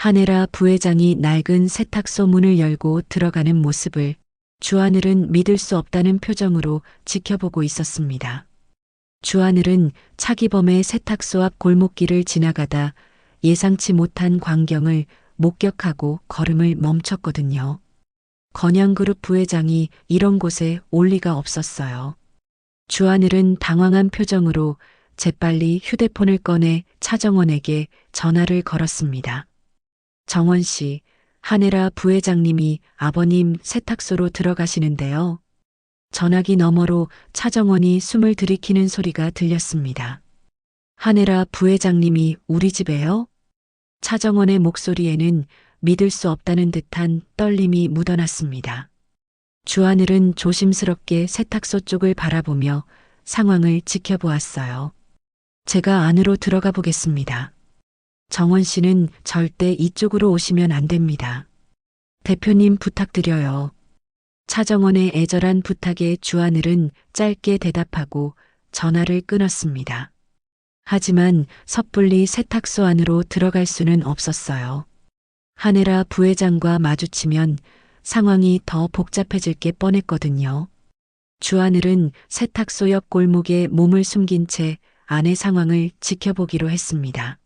하네라 부회장이 낡은 세탁소 문을 열고 들어가는 모습을 주하늘은 믿을 수 없다는 표정으로 지켜보고 있었습니다. 주하늘은 차기범의 세탁소 앞 골목길을 지나가다 예상치 못한 광경을 목격하고 걸음을 멈췄거든요. 건양그룹 부회장이 이런 곳에 올 리가 없었어요. 주하늘은 당황한 표정으로 재빨리 휴대폰을 꺼내 차정원에게 전화를 걸었습니다. 정원 씨, 하네라 부회장님이 아버님 세탁소로 들어가시는데요. 전화기 너머로 차정원이 숨을 들이키는 소리가 들렸습니다. 하네라 부회장님이 우리 집에요? 차정원의 목소리에는 믿을 수 없다는 듯한 떨림이 묻어났습니다. 주하늘은 조심스럽게 세탁소 쪽을 바라보며 상황을 지켜보았어요. 제가 안으로 들어가 보겠습니다. 정원 씨는 절대 이쪽으로 오시면 안 됩니다. 대표님 부탁드려요. 차정원의 애절한 부탁에 주하늘은 짧게 대답하고 전화를 끊었습니다. 하지만 섣불리 세탁소 안으로 들어갈 수는 없었어요. 하네라 부회장과 마주치면 상황이 더 복잡해질 게 뻔했거든요. 주하늘은 세탁소 옆 골목에 몸을 숨긴 채 안의 상황을 지켜보기로 했습니다.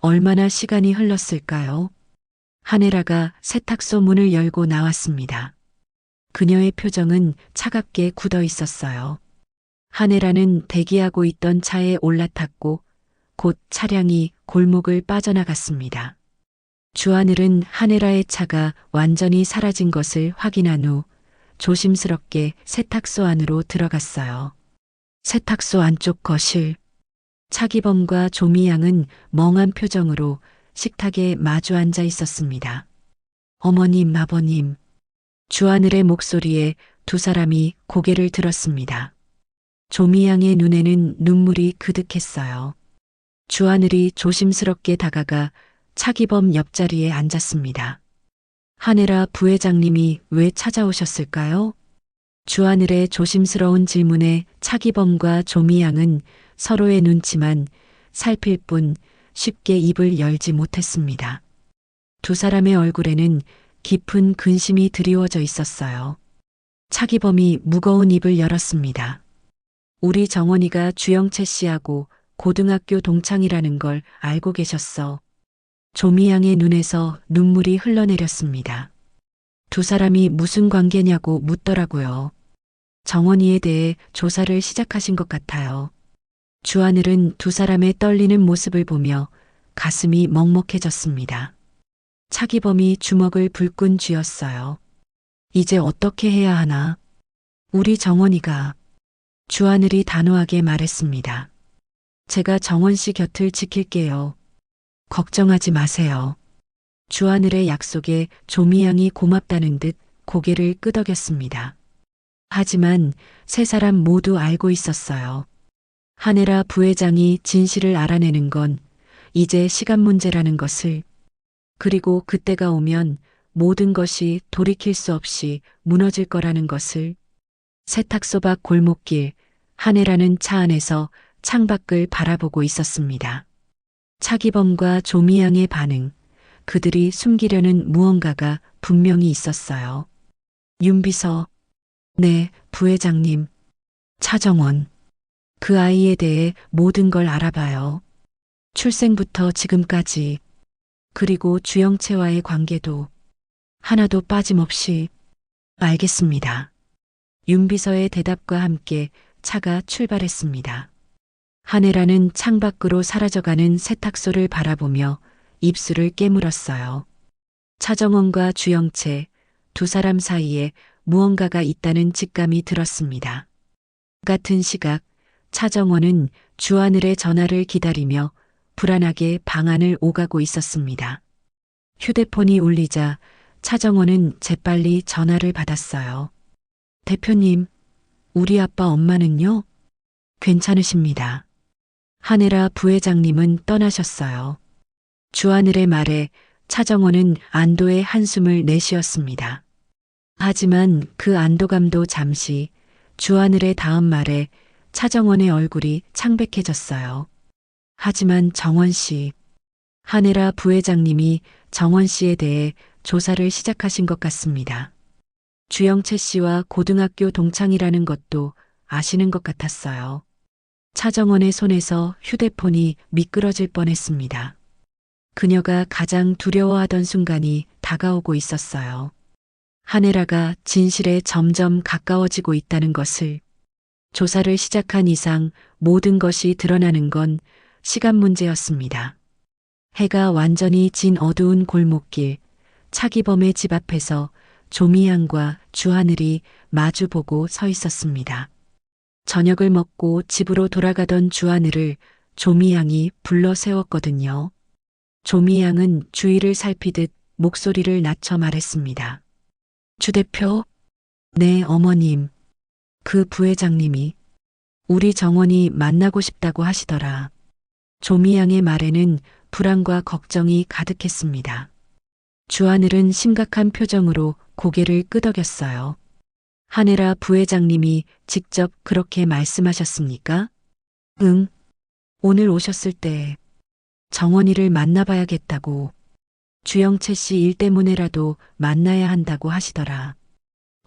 얼마나 시간이 흘렀을까요? 하네라가 세탁소 문을 열고 나왔습니다. 그녀의 표정은 차갑게 굳어 있었어요. 하네라는 대기하고 있던 차에 올라탔고 곧 차량이 골목을 빠져나갔습니다. 주하늘은 하네라의 차가 완전히 사라진 것을 확인한 후 조심스럽게 세탁소 안으로 들어갔어요. 세탁소 안쪽 거실. 차기범과 조미양은 멍한 표정으로 식탁에 마주 앉아 있었습니다. 어머님, 아버님. 주하늘의 목소리에 두 사람이 고개를 들었습니다. 조미양의 눈에는 눈물이 그득했어요. 주하늘이 조심스럽게 다가가 차기범 옆자리에 앉았습니다. 하네라 부회장님이 왜 찾아오셨을까요? 주하늘의 조심스러운 질문에 차기범과 조미양은 서로의 눈치만 살필 뿐 쉽게 입을 열지 못했습니다. 두 사람의 얼굴에는 깊은 근심이 드리워져 있었어요. 차기범이 무거운 입을 열었습니다. 우리 정원이가 주영채 씨하고 고등학교 동창이라는 걸 알고 계셨어. 조미양의 눈에서 눈물이 흘러내렸습니다. 두 사람이 무슨 관계냐고 묻더라고요. 정원이에 대해 조사를 시작하신 것 같아요. 주하늘은 두 사람의 떨리는 모습을 보며 가슴이 먹먹해졌습니다. 차기범이 주먹을 불끈 쥐었어요. 이제 어떻게 해야 하나? 우리 정원이가 주하늘이 단호하게 말했습니다. 제가 정원 씨 곁을 지킬게요. 걱정하지 마세요. 주하늘의 약속에 조미양이 고맙다는 듯 고개를 끄덕였습니다. 하지만 세 사람 모두 알고 있었어요. 하네라 부회장이 진실을 알아내는 건 이제 시간 문제라는 것을 그리고 그때가 오면 모든 것이 돌이킬 수 없이 무너질 거라는 것을 세탁소 밖 골목길 하네라는 차 안에서 창밖을 바라보고 있었습니다. 차기범과 조미양의 반응, 그들이 숨기려는 무언가가 분명히 있었어요. 윤비서, 네, 부회장님, 차정원, 그 아이에 대해 모든 걸 알아봐요. 출생부터 지금까지, 그리고 주영채와의 관계도 하나도 빠짐없이 알겠습니다. 윤비서의 대답과 함께 차가 출발했습니다. 하네라는 창밖으로 사라져가는 세탁소를 바라보며 입술을 깨물었어요. 차정원과 주영채 두 사람 사이에 무언가가 있다는 직감이 들었습니다. 같은 시각 차정원은 주하늘의 전화를 기다리며 불안하게 방안을 오가고 있었습니다. 휴대폰이 울리자 차정원은 재빨리 전화를 받았어요. 대표님, 우리 아빠 엄마는요? 괜찮으십니다. 하네라 부회장님은 떠나셨어요. 주하늘의 말에 차정원은 안도의 한숨을 내쉬었습니다. 하지만 그 안도감도 잠시 주하늘의 다음 말에 차정원의 얼굴이 창백해졌어요. 하지만 정원 씨, 한혜라 부회장님이 정원 씨에 대해 조사를 시작하신 것 같습니다. 주영채 씨와 고등학교 동창이라는 것도 아시는 것 같았어요. 차정원의 손에서 휴대폰이 미끄러질 뻔했습니다. 그녀가 가장 두려워하던 순간이 다가오고 있었어요. 한혜라가 진실에 점점 가까워지고 있다는 것을 조사를 시작한 이상 모든 것이 드러나는 건 시간 문제였습니다. 해가 완전히 진 어두운 골목길, 차기범의 집 앞에서 조미양과 주하늘이 마주보고 서 있었습니다. 저녁을 먹고 집으로 돌아가던 주하늘을 조미양이 불러 세웠거든요. 조미양은 주위를 살피듯 목소리를 낮춰 말했습니다. 주 대표? 네, 어머님. 그 부회장님이 우리 정원이 만나고 싶다고 하시더라. 조미양의 말에는 불안과 걱정이 가득했습니다. 주하늘은 심각한 표정으로 고개를 끄덕였어요. 하네라 부회장님이 직접 그렇게 말씀하셨습니까? 응. 오늘 오셨을 때 정원이를 만나봐야겠다고 주영채 씨 일 때문에라도 만나야 한다고 하시더라.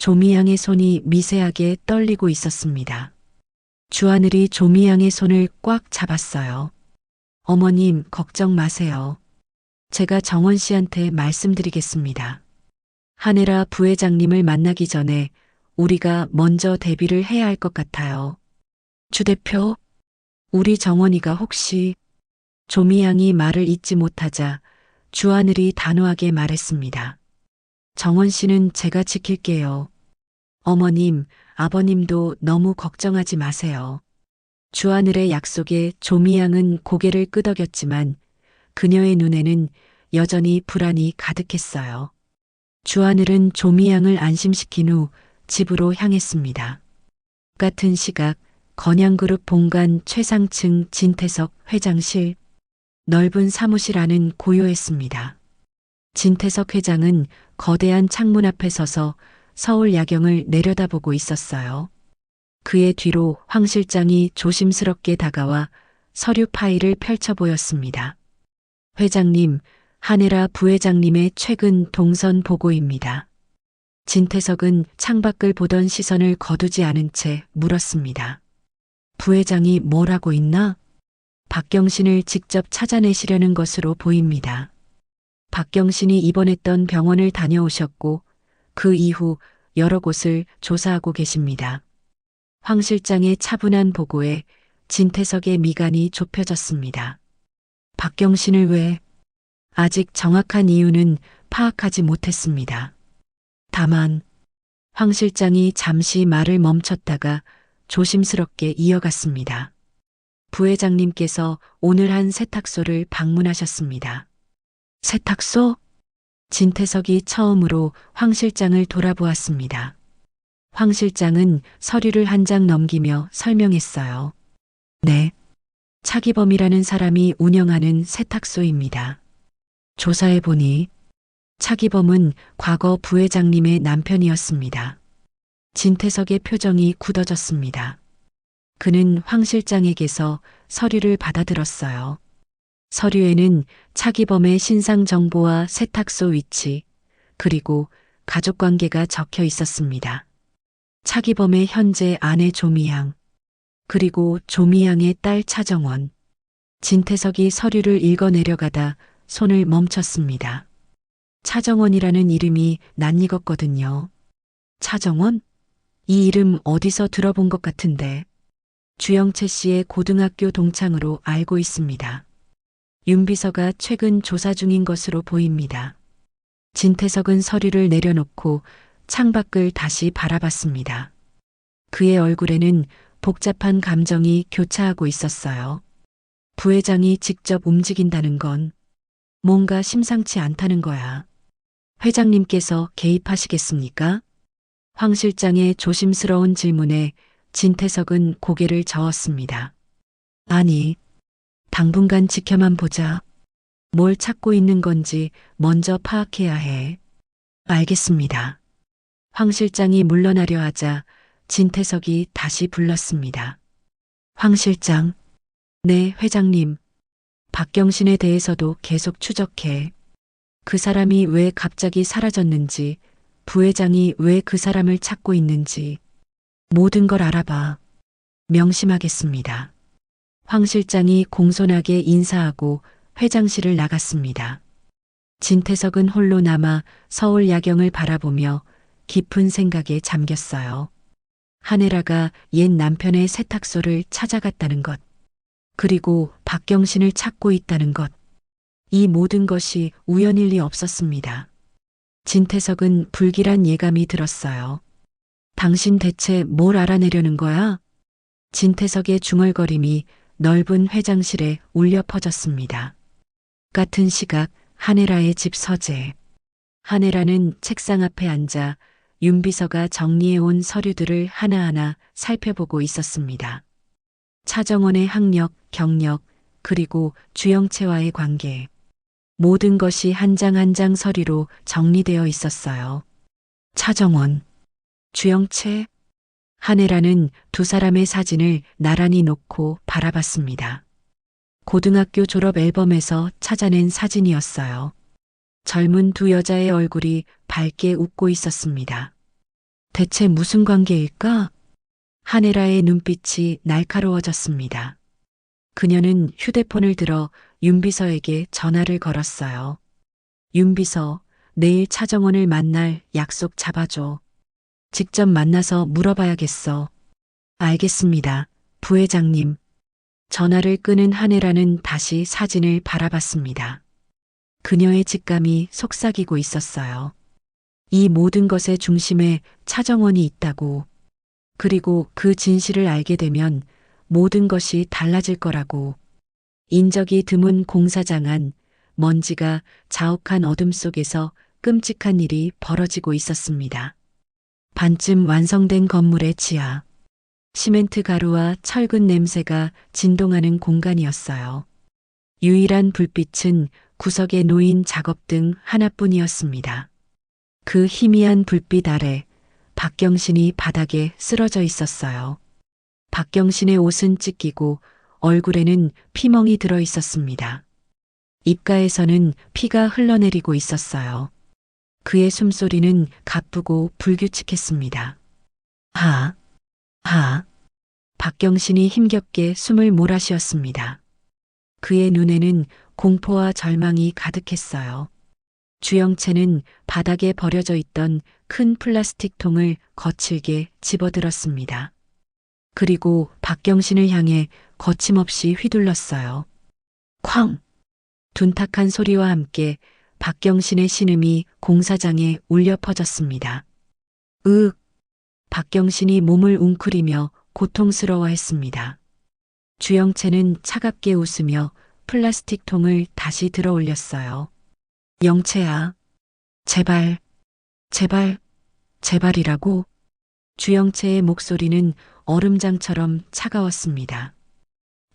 조미양의 손이 미세하게 떨리고 있었습니다. 주하늘이 조미양의 손을 꽉 잡았어요. 어머님, 걱정 마세요. 제가 정원 씨한테 말씀드리겠습니다. 하네라 부회장님을 만나기 전에 우리가 먼저 대비를 해야 할 것 같아요. 주 대표, 우리 정원이가 혹시 조미양이 말을 잇지 못하자 주하늘이 단호하게 말했습니다. 정원 씨는 제가 지킬게요. 어머님, 아버님도 너무 걱정하지 마세요. 주하늘의 약속에 조미양은 고개를 끄덕였지만 그녀의 눈에는 여전히 불안이 가득했어요. 주하늘은 조미양을 안심시킨 후 집으로 향했습니다. 같은 시각 건양그룹 본관 최상층 진태석 회장실 넓은 사무실 안은 고요했습니다. 진태석 회장은 거대한 창문 앞에 서서 서울 야경을 내려다보고 있었어요. 그의 뒤로 황 실장이 조심스럽게 다가와 서류 파일을 펼쳐 보였습니다. 회장님, 한혜라 부회장님의 최근 동선 보고입니다. 진태석은 창밖을 보던 시선을 거두지 않은 채 물었습니다. 부회장이 뭘 하고 있나? 박경신을 직접 찾아내시려는 것으로 보입니다. 박경신이 입원했던 병원을 다녀오셨고 그 이후 여러 곳을 조사하고 계십니다. 황 실장의 차분한 보고에 진태석의 미간이 좁혀졌습니다. 박경신을 왜 아직 정확한 이유는 파악하지 못했습니다. 다만 황 실장이 잠시 말을 멈췄다가 조심스럽게 이어갔습니다. 부회장님께서 오늘 한 세탁소를 방문하셨습니다. 세탁소? 진태석이 처음으로 황 실장을 돌아보았습니다. 황 실장은 서류를 한 장 넘기며 설명했어요. 네. 차기범이라는 사람이 운영하는 세탁소입니다. 조사해 보니 차기범은 과거 부회장님의 남편이었습니다. 진태석의 표정이 굳어졌습니다. 그는 황 실장에게서 서류를 받아들었어요. 서류에는 차기범의 신상 정보와 세탁소 위치, 그리고 가족 관계가 적혀 있었습니다. 차기범의 현재 아내 조미양, 그리고 조미양의 딸 차정원. 진태석이 서류를 읽어 내려가다 손을 멈췄습니다. 차정원이라는 이름이 낯익었거든요. 차정원? 이 이름 어디서 들어본 것 같은데. 주영채 씨의 고등학교 동창으로 알고 있습니다. 윤비서가 최근 조사 중인 것으로 보입니다. 진태석은 서류를 내려놓고 창밖을 다시 바라봤습니다. 그의 얼굴에는 복잡한 감정이 교차하고 있었어요. 부회장이 직접 움직인다는 건 뭔가 심상치 않다는 거야. 회장님께서 개입하시겠습니까? 황 실장의 조심스러운 질문에 진태석은 고개를 저었습니다. 아니, 당분간 지켜만 보자. 뭘 찾고 있는 건지 먼저 파악해야 해. 알겠습니다. 황 실장이 물러나려 하자 진태석이 다시 불렀습니다. 황 실장. 네, 회장님. 박경신에 대해서도 계속 추적해. 그 사람이 왜 갑자기 사라졌는지, 부회장이 왜 그 사람을 찾고 있는지, 모든 걸 알아봐. 명심하겠습니다. 황 실장이 공손하게 인사하고 회장실을 나갔습니다. 진태석은 홀로 남아 서울 야경을 바라보며 깊은 생각에 잠겼어요. 하네라가 옛 남편의 세탁소를 찾아갔다는 것, 그리고 박경신을 찾고 있다는 것, 이 모든 것이 우연일 리 없었습니다. 진태석은 불길한 예감이 들었어요. 당신 대체 뭘 알아내려는 거야? 진태석의 중얼거림이 넓은 회장실에 울려 퍼졌습니다. 같은 시각 하네라의 집 서재. 하네라는 책상 앞에 앉아 윤비서가 정리해온 서류들을 하나하나 살펴보고 있었습니다. 차정원의 학력, 경력, 그리고 주영채와의 관계. 모든 것이 한 장 한 장 서류로 정리되어 있었어요. 차정원, 주영채, 한혜라는 두 사람의 사진을 나란히 놓고 바라봤습니다. 고등학교 졸업 앨범에서 찾아낸 사진이었어요. 젊은 두 여자의 얼굴이 밝게 웃고 있었습니다. 대체 무슨 관계일까? 한혜라의 눈빛이 날카로워졌습니다. 그녀는 휴대폰을 들어 윤비서에게 전화를 걸었어요. 윤비서, 내일 차정원을 만날 약속 잡아줘. 직접 만나서 물어봐야겠어. 알겠습니다. 부회장님. 전화를 끄는 한혜라는 다시 사진을 바라봤습니다. 그녀의 직감이 속삭이고 있었어요. 이 모든 것의 중심에 차정원이 있다고. 그리고 그 진실을 알게 되면 모든 것이 달라질 거라고. 인적이 드문 공사장 안 먼지가 자욱한 어둠 속에서 끔찍한 일이 벌어지고 있었습니다. 반쯤 완성된 건물의 지하. 시멘트 가루와 철근 냄새가 진동하는 공간이었어요. 유일한 불빛은 구석에 놓인 작업등 하나뿐이었습니다. 그 희미한 불빛 아래 박경신이 바닥에 쓰러져 있었어요. 박경신의 옷은 찢기고 얼굴에는 피멍이 들어 있었습니다. 입가에서는 피가 흘러내리고 있었어요. 그의 숨소리는 가쁘고 불규칙했습니다. 하, 하. 박경신이 힘겹게 숨을 몰아쉬었습니다. 그의 눈에는 공포와 절망이 가득했어요. 주영채는 바닥에 버려져 있던 큰 플라스틱 통을 거칠게 집어들었습니다. 그리고 박경신을 향해 거침없이 휘둘렀어요. 쾅! 둔탁한 소리와 함께 박경신의 신음이 공사장에 울려 퍼졌습니다. 으! 박경신이 몸을 웅크리며 고통스러워했습니다. 주영채는 차갑게 웃으며 플라스틱 통을 다시 들어 올렸어요. 영채야. 제발, 제발, 제발이라고. 주영채의 목소리는 얼음장처럼 차가웠습니다.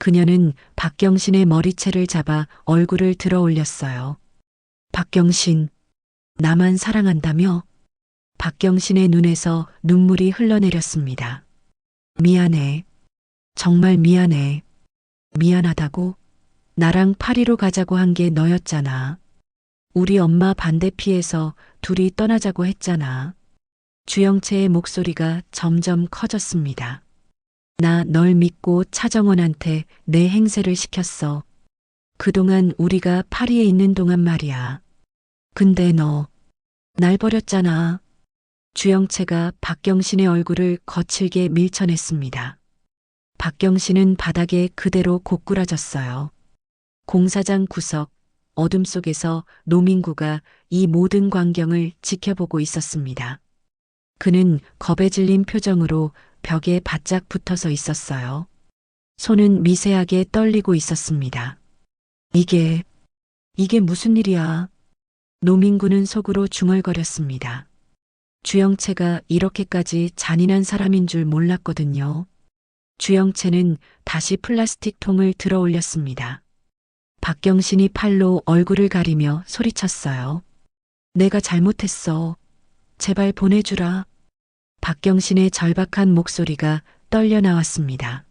그녀는 박경신의 머리채를 잡아 얼굴을 들어 올렸어요. 박경신, 나만 사랑한다며? 박경신의 눈에서 눈물이 흘러내렸습니다. 미안해. 정말 미안해. 미안하다고? 나랑 파리로 가자고 한 게 너였잖아. 우리 엄마 반대 피해서 둘이 떠나자고 했잖아. 주영채의 목소리가 점점 커졌습니다. 나 널 믿고 차정원한테 내 행세를 시켰어. 그동안 우리가 파리에 있는 동안 말이야. 근데 너, 날 버렸잖아. 주영채가 박경신의 얼굴을 거칠게 밀쳐냈습니다. 박경신은 바닥에 그대로 고꾸라졌어요. 공사장 구석, 어둠 속에서 노민구가 이 모든 광경을 지켜보고 있었습니다. 그는 겁에 질린 표정으로 벽에 바짝 붙어서 있었어요. 손은 미세하게 떨리고 있었습니다. 이게, 이게 무슨 일이야? 노민구는 속으로 중얼거렸습니다. 주영채가 이렇게까지 잔인한 사람인 줄 몰랐거든요. 주영채는 다시 플라스틱 통을 들어 올렸습니다. 박경신이 팔로 얼굴을 가리며 소리쳤어요. 내가 잘못했어. 제발 보내주라. 박경신의 절박한 목소리가 떨려 나왔습니다.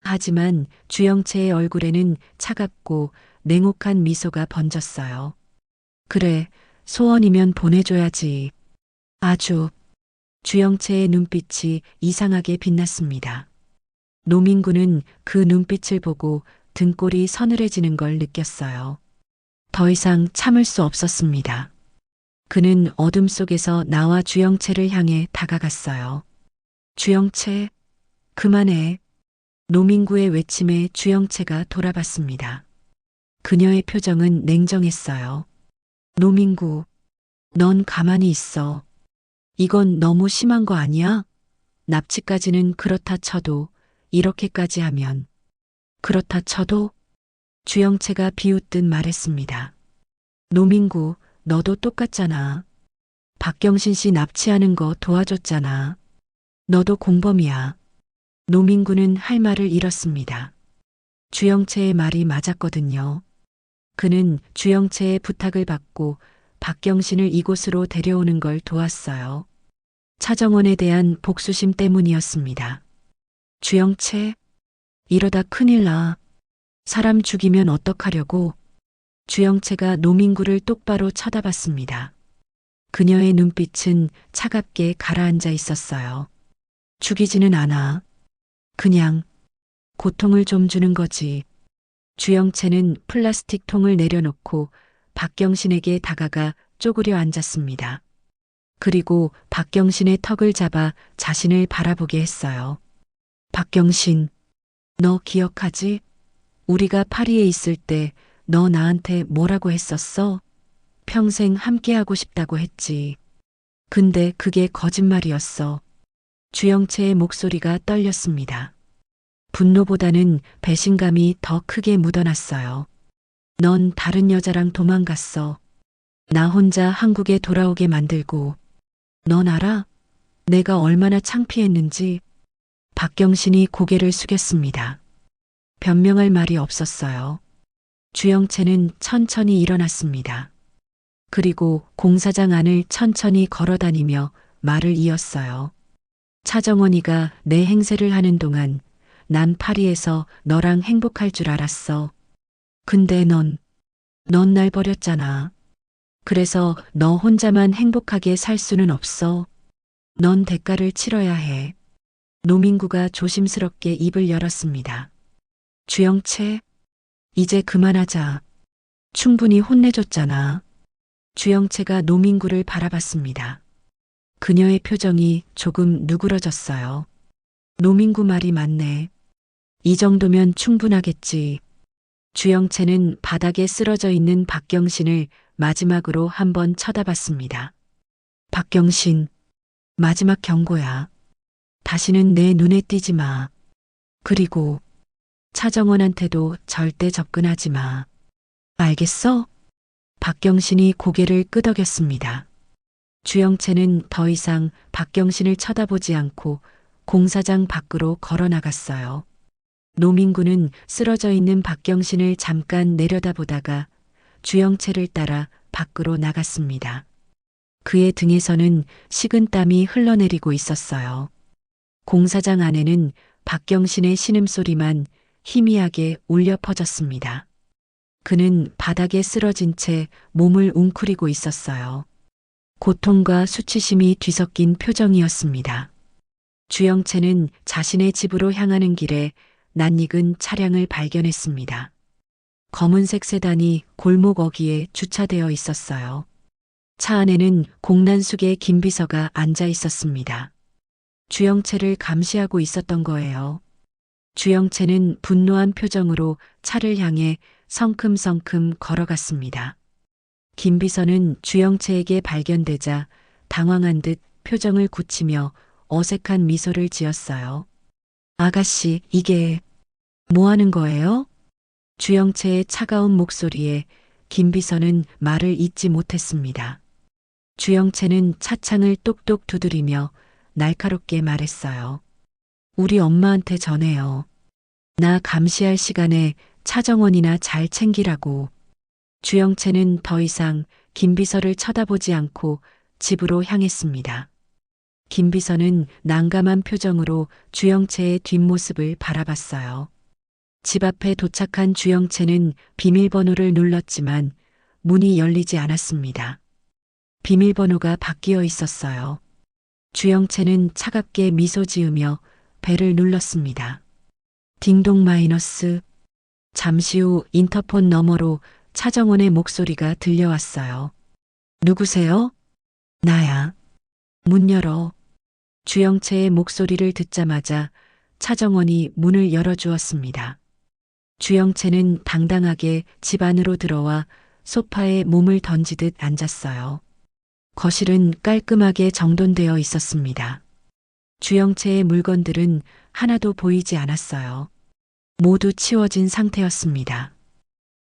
하지만 주영채의 얼굴에는 차갑고 냉혹한 미소가 번졌어요. 그래, 소원이면 보내줘야지. 아주. 주영채의 눈빛이 이상하게 빛났습니다. 노민구는 그 눈빛을 보고 등골이 서늘해지는 걸 느꼈어요. 더 이상 참을 수 없었습니다. 그는 어둠 속에서 나와 주영채를 향해 다가갔어요. 주영채, 그만해. 노민구의 외침에 주영채가 돌아봤습니다. 그녀의 표정은 냉정했어요. 노민구, 넌 가만히 있어. 이건 너무 심한 거 아니야? 납치까지는 그렇다 쳐도 이렇게까지 하면 그렇다 쳐도 주영채가 비웃듯 말했습니다. 노민구, 너도 똑같잖아. 박경신 씨 납치하는 거 도와줬잖아. 너도 공범이야. 노민구는 할 말을 잃었습니다. 주영채의 말이 맞았거든요. 그는 주영채의 부탁을 받고 박경신을 이곳으로 데려오는 걸 도왔어요. 차정원에 대한 복수심 때문이었습니다. 주영채, 이러다 큰일 나. 사람 죽이면 어떡하려고. 주영채가 노민구를 똑바로 쳐다봤습니다. 그녀의 눈빛은 차갑게 가라앉아 있었어요. 죽이지는 않아. 그냥 고통을 좀 주는 거지. 주영채는 플라스틱 통을 내려놓고 박경신에게 다가가 쪼그려 앉았습니다. 그리고 박경신의 턱을 잡아 자신을 바라보게 했어요. 박경신, 너 기억하지? 우리가 파리에 있을 때 너 나한테 뭐라고 했었어? 평생 함께하고 싶다고 했지. 근데 그게 거짓말이었어. 주영채의 목소리가 떨렸습니다. 분노보다는 배신감이 더 크게 묻어났어요. 넌 다른 여자랑 도망갔어. 나 혼자 한국에 돌아오게 만들고. 넌 알아? 내가 얼마나 창피했는지. 박경신이 고개를 숙였습니다. 변명할 말이 없었어요. 주영채는 천천히 일어났습니다. 그리고 공사장 안을 천천히 걸어다니며 말을 이었어요. 차정원이가 내 행세를 하는 동안 난 파리에서 너랑 행복할 줄 알았어. 근데 넌, 넌 날 버렸잖아. 그래서 너 혼자만 행복하게 살 수는 없어. 넌 대가를 치러야 해. 노민구가 조심스럽게 입을 열었습니다. 주영채, 이제 그만하자. 충분히 혼내줬잖아. 주영채가 노민구를 바라봤습니다. 그녀의 표정이 조금 누그러졌어요. 노민구 말이 맞네. 이 정도면 충분하겠지. 주영채는 바닥에 쓰러져 있는 박경신을 마지막으로 한번 쳐다봤습니다. 박경신, 마지막 경고야. 다시는 내 눈에 띄지 마. 그리고 차정원한테도 절대 접근하지 마. 알겠어? 박경신이 고개를 끄덕였습니다. 주영채는 더 이상 박경신을 쳐다보지 않고 공사장 밖으로 걸어 나갔어요. 노민구는 쓰러져 있는 박경신을 잠깐 내려다보다가 주영채를 따라 밖으로 나갔습니다. 그의 등에서는 식은 땀이 흘러내리고 있었어요. 공사장 안에는 박경신의 신음소리만 희미하게 울려 퍼졌습니다. 그는 바닥에 쓰러진 채 몸을 웅크리고 있었어요. 고통과 수치심이 뒤섞인 표정이었습니다. 주영채는 자신의 집으로 향하는 길에 낯익은 차량을 발견했습니다. 검은색 세단이 골목 어귀에 주차되어 있었어요. 차 안에는 공난숙의 김 비서가 앉아 있었습니다. 주영채를 감시하고 있었던 거예요. 주영채는 분노한 표정으로 차를 향해 성큼성큼 걸어갔습니다. 김 비서는 주영채에게 발견되자 당황한 듯 표정을 굳히며 어색한 미소를 지었어요. 아가씨, 이게 뭐 하는 거예요? 주영채의 차가운 목소리에 김비서는 말을 잇지 못했습니다. 주영채는 차창을 똑똑 두드리며 날카롭게 말했어요. 우리 엄마한테 전해요. 나 감시할 시간에 차정원이나 잘 챙기라고. 주영채는 더 이상 김비서를 쳐다보지 않고 집으로 향했습니다. 김 비서는 난감한 표정으로 주영채의 뒷모습을 바라봤어요. 집 앞에 도착한 주영채는 비밀번호를 눌렀지만 문이 열리지 않았습니다. 비밀번호가 바뀌어 있었어요. 주영채는 차갑게 미소 지으며 배를 눌렀습니다. 딩동 마이너스. 잠시 후 인터폰 너머로 차정원의 목소리가 들려왔어요. 누구세요? 나야. 문 열어. 주영채의 목소리를 듣자마자 차정원이 문을 열어주었습니다. 주영채는 당당하게 집 안으로 들어와 소파에 몸을 던지듯 앉았어요. 거실은 깔끔하게 정돈되어 있었습니다. 주영채의 물건들은 하나도 보이지 않았어요. 모두 치워진 상태였습니다.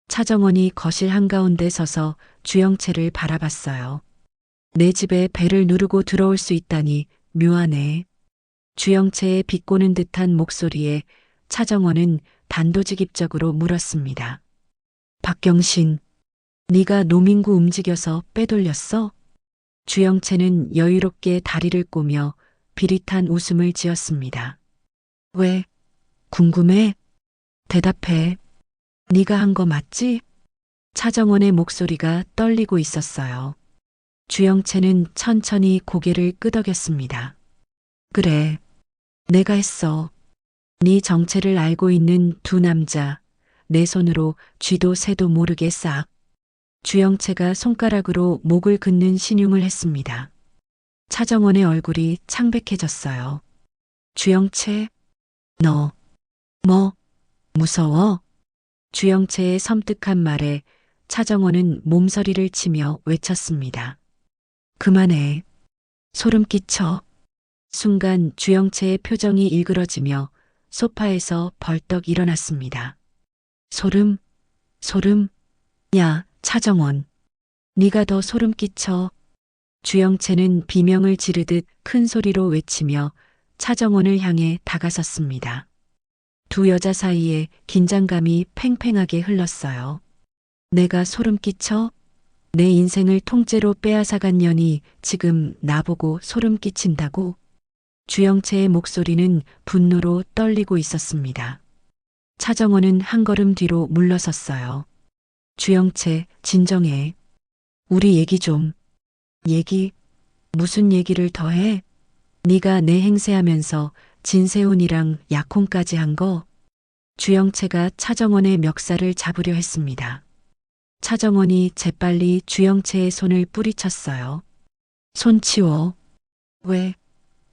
차정원이 거실 한가운데 서서 주영채를 바라봤어요. 내 집에 배를 누르고 들어올 수 있다니 묘하네. 주영채의 비꼬는 듯한 목소리에 차정원은 단도직입적으로 물었습니다. 박경신, 네가 노민구 움직여서 빼돌렸어? 주영채는 여유롭게 다리를 꼬며 비릿한 웃음을 지었습니다. 왜? 궁금해? 대답해. 네가 한 거 맞지? 차정원의 목소리가 떨리고 있었어요. 주영채는 천천히 고개를 끄덕였습니다. 그래. 내가 했어. 네 정체를 알고 있는 두 남자, 내 손으로 쥐도 새도 모르게 싹. 주영채가 손가락으로 목을 긋는 신용을 했습니다. 차정원의 얼굴이 창백해졌어요. 주영채, 너, 뭐, 무서워? 주영채의 섬뜩한 말에 차정원은 몸서리를 치며 외쳤습니다. 그만해. 소름 끼쳐. 순간 주영채의 표정이 일그러지며 소파에서 벌떡 일어났습니다. 소름, 소름, 야, 차정원. 네가 더 소름 끼쳐. 주영채는 비명을 지르듯 큰 소리로 외치며 차정원을 향해 다가섰습니다. 두 여자 사이에 긴장감이 팽팽하게 흘렀어요. 내가 소름 끼쳐? 내 인생을 통째로 빼앗아간 년이 지금 나보고 소름 끼친다고? 주영채의 목소리는 분노로 떨리고 있었습니다. 차정원은 한 걸음 뒤로 물러섰어요. 주영채, 진정해. 우리 얘기 좀. 얘기? 무슨 얘기를 더 해? 네가 내 행세하면서 진세훈이랑 약혼까지 한 거? 주영채가 차정원의 멱살을 잡으려 했습니다. 차정원이 재빨리 주영채의 손을 뿌리쳤어요. 손 치워. 왜?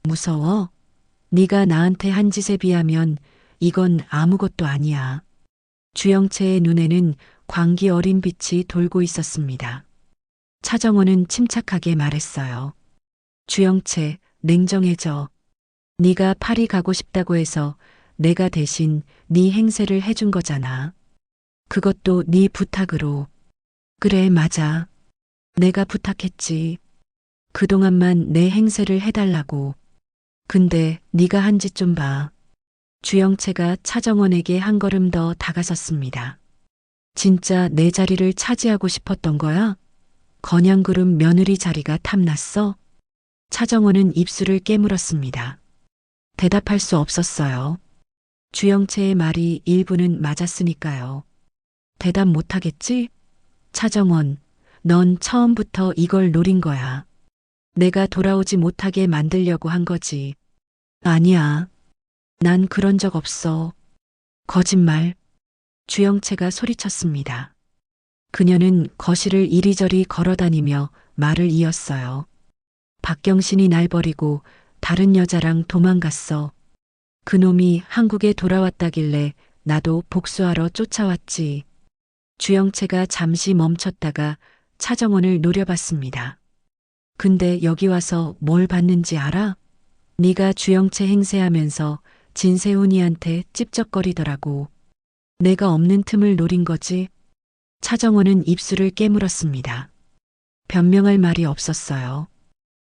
무서워? 네가 나한테 한 짓에 비하면 이건 아무것도 아니야. 주영채의 눈에는 광기 어린 빛이 돌고 있었습니다. 차정원은 침착하게 말했어요. 주영채, 냉정해져. 네가 파리 가고 싶다고 해서 내가 대신 네 행세를 해준 거잖아. 그것도 네 부탁으로. 그래, 맞아. 내가 부탁했지. 그동안만 내 행세를 해달라고. 근데 네가 한 짓 좀 봐. 주영채가 차정원에게 한 걸음 더 다가섰습니다. 진짜 내 자리를 차지하고 싶었던 거야? 건양그룹 며느리 자리가 탐났어? 차정원은 입술을 깨물었습니다. 대답할 수 없었어요. 주영채의 말이 일부는 맞았으니까요. 대답 못하겠지? 차정원, 넌 처음부터 이걸 노린 거야. 내가 돌아오지 못하게 만들려고 한 거지. 아니야. 난 그런 적 없어. 거짓말. 주영채가 소리쳤습니다. 그녀는 거실을 이리저리 걸어다니며 말을 이었어요. 박경신이 날 버리고 다른 여자랑 도망갔어. 그놈이 한국에 돌아왔다길래 나도 복수하러 쫓아왔지. 주영채가 잠시 멈췄다가 차정원을 노려봤습니다. 근데 여기 와서 뭘 봤는지 알아? 네가 주영채 행세하면서 진세훈이한테 찝쩍거리더라고. 내가 없는 틈을 노린 거지. 차정원은 입술을 깨물었습니다. 변명할 말이 없었어요.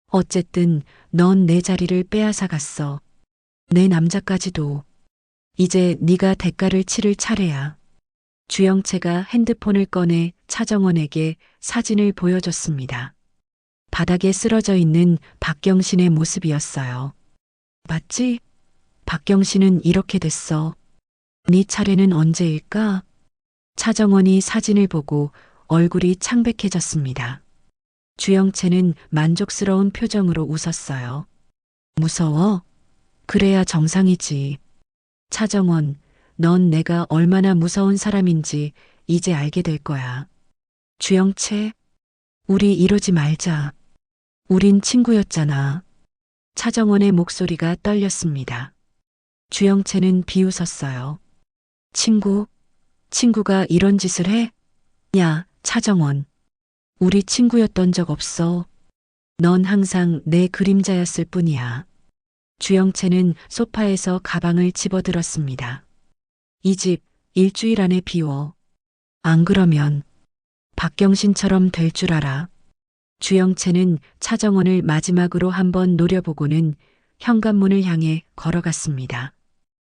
어쨌든 넌 내 자리를 빼앗아 갔어. 내 남자까지도. 이제 네가 대가를 치를 차례야. 주영채가 핸드폰을 꺼내 차정원에게 사진을 보여줬습니다. 바닥에 쓰러져 있는 박경신의 모습이었어요. 맞지? 박경신은 이렇게 됐어. 네 차례는 언제일까? 차정원이 사진을 보고 얼굴이 창백해졌습니다. 주영채는 만족스러운 표정으로 웃었어요. 무서워? 그래야 정상이지. 차정원, 넌 내가 얼마나 무서운 사람인지 이제 알게 될 거야. 주영채, 우리 이러지 말자. 우린 친구였잖아. 차정원의 목소리가 떨렸습니다. 주영채는 비웃었어요. 친구? 친구가 이런 짓을 해? 야, 차정원. 우리 친구였던 적 없어. 넌 항상 내 그림자였을 뿐이야. 주영채는 소파에서 가방을 집어들었습니다. 이 집 일주일 안에 비워. 안 그러면 박경신처럼 될 줄 알아. 주영채는 차정원을 마지막으로 한번 노려보고는 현관문을 향해 걸어갔습니다.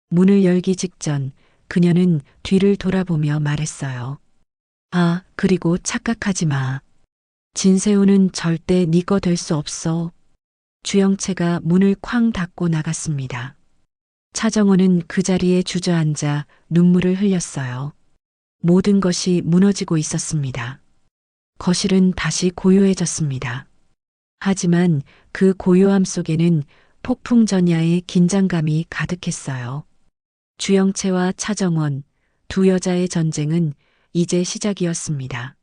문을 열기 직전 그녀는 뒤를 돌아보며 말했어요. 아, 그리고 착각하지 마. 진세호는 절대 네 거 될 수 없어. 주영채가 문을 쾅 닫고 나갔습니다. 차정원은 그 자리에 주저앉아 눈물을 흘렸어요. 모든 것이 무너지고 있었습니다. 거실은 다시 고요해졌습니다. 하지만 그 고요함 속에는 폭풍 전야의 긴장감이 가득했어요. 주영채와 차정원, 두 여자의 전쟁은 이제 시작이었습니다.